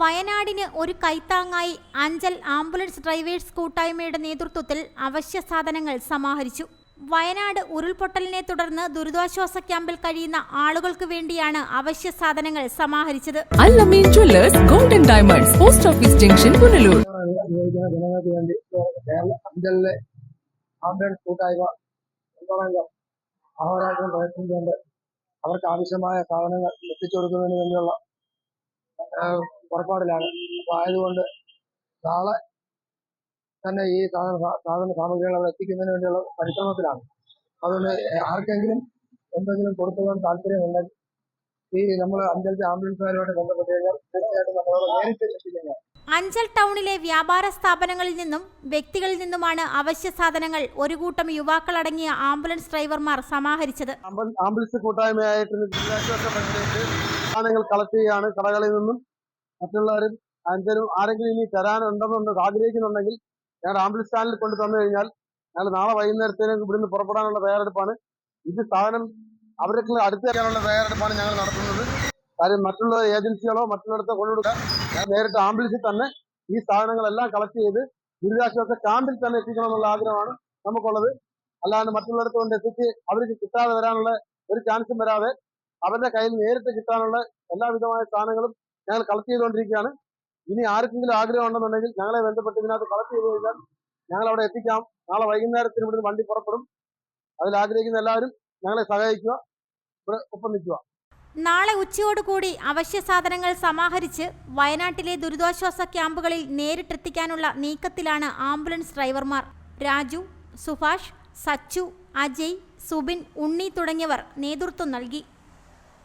വയനാടിന് ഒരു കൈത്താങ്ങായി Anchal ambulance drivers കൂട്ടായ്മയുടെ നേതൃത്വത്തിൽ അവശ്യ സാധനങ്ങൾ സമാഹരിച്ചു. വയനാട് ഉരുൾപൊട്ടലിനെ തുടർന്ന് ദുരിതാശ്വാസ ക്യാമ്പിൽ കഴിയുന്ന ആളുകൾക്ക് വേണ്ടിയാണ് അവശ്യ സാധനങ്ങൾ സമാഹരിച്ചത്. Golden diamonds post office junction Punalur. Ambulance കൂട്ടായ്മ അഹോരാത്രം പ്രയത്നിച്ചുകൊണ്ട് അവർക്ക് ആവശ്യമായ സാധനങ്ങൾ എത്തിച്ചു കൊടുക്കുന്നതിന് വേണ്ടിയുള്ള പുറപ്പാടിലാണ്. അപ്പൊ ആയതുകൊണ്ട് നാളെ തന്നെ ഈ സാധന സാധന സാമഗ്രികൾ അവിടെ എത്തിക്കുന്നതിന് വേണ്ടിയുള്ള പരിശ്രമത്തിലാണ്. അതുകൊണ്ട് ആർക്കെങ്കിലും എന്തെങ്കിലും കൊടുത്തുപോകാൻ താല്പര്യമുണ്ടെങ്കിൽ ഈ നമ്മൾ അഞ്ചലത്തെ ആംബുലൻസുകാരുമായിട്ട് ബന്ധപ്പെട്ട് കഴിഞ്ഞാൽ തീർച്ചയായിട്ടും നമ്മളോട് നേരിട്ട് എത്തിക്കുന്നത് അഞ്ചൽ ടൗണിലെ വ്യാപാര സ്ഥാപനങ്ങളിൽ നിന്നും വ്യക്തികളിൽ നിന്നുമാണ് അവശ്യ സാധനങ്ങൾ ഒരു കൂട്ടം യുവാക്കളടങ്ങിയ ആംബുലൻസ് ഡ്രൈവർമാർ സമാഹരിച്ചത്. ആംബുലൻസ് കൂട്ടായ്മയായിട്ട് സാധനങ്ങൾ കളക്ട് ചെയ്യാണ് കടകളിൽ നിന്നും മറ്റുള്ളവരും എന്തെങ്കിലും ആരെങ്കിലും ഇനി തരാനുണ്ടെന്നുണ്ട് ആഗ്രഹിക്കുന്നുണ്ടെങ്കിൽ ഞങ്ങളുടെ ആംബുലൻസ് സ്റ്റാൻഡിൽ കൊണ്ട് തന്നു കഴിഞ്ഞാൽ ഞങ്ങൾ നാളെ വൈകുന്നേരത്തേക്ക് ഇവിടുന്ന് പുറപ്പെടാനുള്ള തയ്യാറെടുപ്പാണ്. ഇത് സാധനം അവർക്ക് അടുത്തേക്കാനുള്ള തയ്യാറെടുപ്പാണ് ഞങ്ങൾ നടത്തുന്നത്. കാര്യം മറ്റുള്ള ഏജൻസികളോ മറ്റുള്ളിടത്തോ കൊണ്ടുകൊടുക്കാൻ ഞാൻ നേരിട്ട് ആംബുലൻസിൽ തന്നെ ഈ സാധനങ്ങളെല്ലാം കളക്ട് ചെയ്ത് ദുരിതാശ്വാസ ക്യാമ്പിൽ തന്നെ എത്തിക്കണമെന്നുള്ള ആഗ്രഹമാണ് നമുക്കുള്ളത്. അല്ലാണ്ട് മറ്റുള്ളിടത്ത് കൊണ്ട് എത്തിച്ച് അവർക്ക് കിട്ടാതെ വരാനുള്ള ഒരു ചാൻസും വരാതെ അവരുടെ കയ്യിൽ നേരിട്ട് കിട്ടാനുള്ള എല്ലാവിധമായ സാധനങ്ങളും ഞങ്ങൾ കളക്ട് ചെയ്തുകൊണ്ടിരിക്കുകയാണ്. ഇനി ആർക്കെങ്കിലും ആഗ്രഹം ഉണ്ടെന്നുണ്ടെങ്കിൽ ഞങ്ങളെ ബന്ധപ്പെട്ട് ഇതിനകത്ത് കളക്ട് ചെയ്ത് കഴിഞ്ഞാൽ ഞങ്ങൾ അവിടെ എത്തിക്കാം. നാളെ വൈകുന്നേരത്തിന് ഇവിടുന്ന് വണ്ടി പുറപ്പെടും. അതിൽ ആഗ്രഹിക്കുന്ന എല്ലാവരും ഞങ്ങളെ സഹായിക്കുക. ഇവിടെ ഒപ്പം നിൽക്കുക. നാളെ ഉച്ചയോടുകൂടി അവശ്യ സാധനങ്ങൾ സമാഹരിച്ച് വയനാട്ടിലെ ദുരിതാശ്വാസ ക്യാമ്പുകളിൽ നേരിട്ടെത്തിക്കാനുള്ള നീക്കത്തിലാണ് ആംബുലൻസ് ഡ്രൈവർമാർ. രാജു സുഭാഷ് സച്ചു അജയ് സുബിൻ ഉണ്ണി തുടങ്ങിയവർ നേതൃത്വം നൽകി.